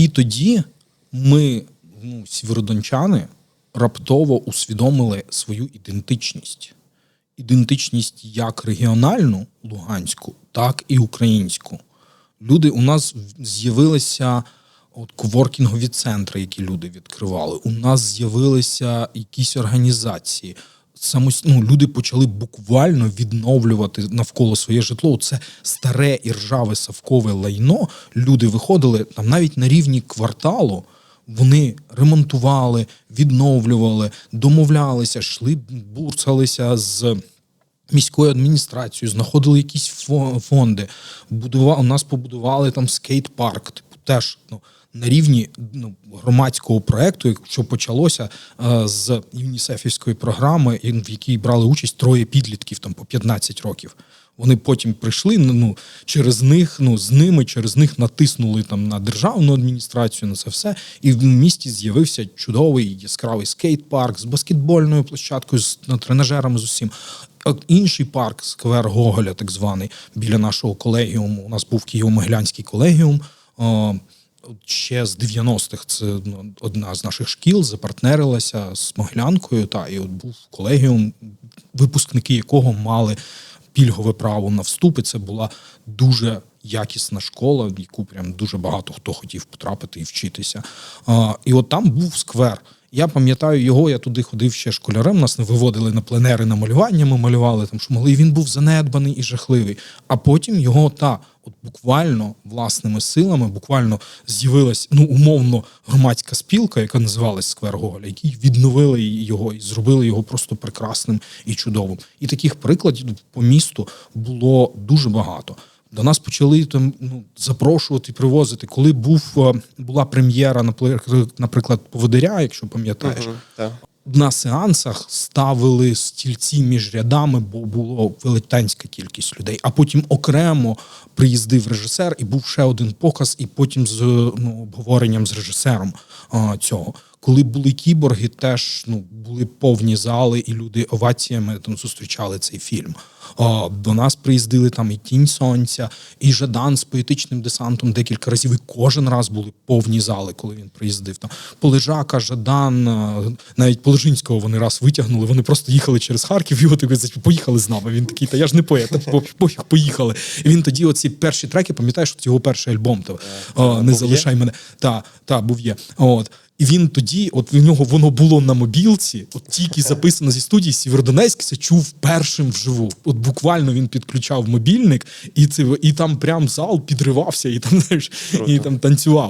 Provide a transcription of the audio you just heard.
І тоді ми, ну, сєвєродончани, раптово усвідомили свою ідентичність. Ідентичність як регіональну луганську, так і українську. Люди у нас з'явилися от коворкінгові центри, які люди відкривали. У нас з'явилися якісь організації. Самос... ну, люди почали буквально відновлювати навколо своє житло. Це старе і ржаве савкове лайно. Люди виходили там навіть на рівні кварталу. Вони ремонтували, відновлювали, домовлялися, йшли, бурцалися з міською адміністрацією, знаходили якісь фо- фонди. Будували, у нас побудували там скейт-парк. Типу, теж ну, на рівні ну, громадського проекту, що почалося е, з ЮНІСЕФівської програми, в якій брали участь троє підлітків там по 15 років. Вони потім прийшли, ну, ну через них, ну з ними, через них натиснули там на державну адміністрацію, на це все. І в місті з'явився чудовий яскравий скейт-парк з баскетбольною площадкою, з ну, тренажерами з усім. А Інший парк, сквер Гоголя, так званий, біля нашого колегіуму. У нас був Києво-Могилянський колегіум. О, ще з 90-х це ну, одна з наших шкіл запартнерилася з Могилянкою. Та і от був колегіум, випускники якого мали пільгове право на вступи. Це була дуже якісна школа, в яку прям дуже багато хто хотів потрапити і вчитися. А, і от там був сквер. Я пам'ятаю його, я туди ходив ще школярем. Нас не виводили на пленери на малювання. Ми малювали там, що могли. І він був занедбаний і жахливий. А потім його та буквально власними силами, буквально з'явилась ну умовно громадська спілка, яка називалась Сквер Гоголя, які відновили його і зробили його просто прекрасним і чудовим. І таких прикладів по місту було дуже багато. До нас почали там ну, запрошувати, привозити. Коли був е, була прем'єра, наприклад, наприклад, поводиря, якщо пам'ятаєш, Мгм, так. На сеансах ставили стільці між рядами, бо було велетенська кількість людей. А потім окремо приїздив режисер, і був ще один показ, і потім з ну, обговоренням з режисером а, цього. Коли були кіборги, теж ну були повні зали, і люди оваціями там зустрічали цей фільм. А, до нас приїздили там і Тінь Сонця, і Жадан з поетичним десантом декілька разів. І кожен раз були повні зали, коли він приїздив. Там Полежака, Жадан, навіть Полежинського вони раз витягнули. Вони просто їхали через Харків. Його таки поїхали з нами. Він такий, та я ж не поет, пофіг, поїхали. І він тоді, оці перші треки, пам'ятаєш, його перший альбом. То, не залишай мене. Та, та, був є. От. І він тоді, от в нього воно було на мобілці, от тільки записано зі студії Сєвєродонецьк, це чув першим вживу. От буквально він підключав мобільник, і це і там прям зал підривався, і там знаєш, і там танцював.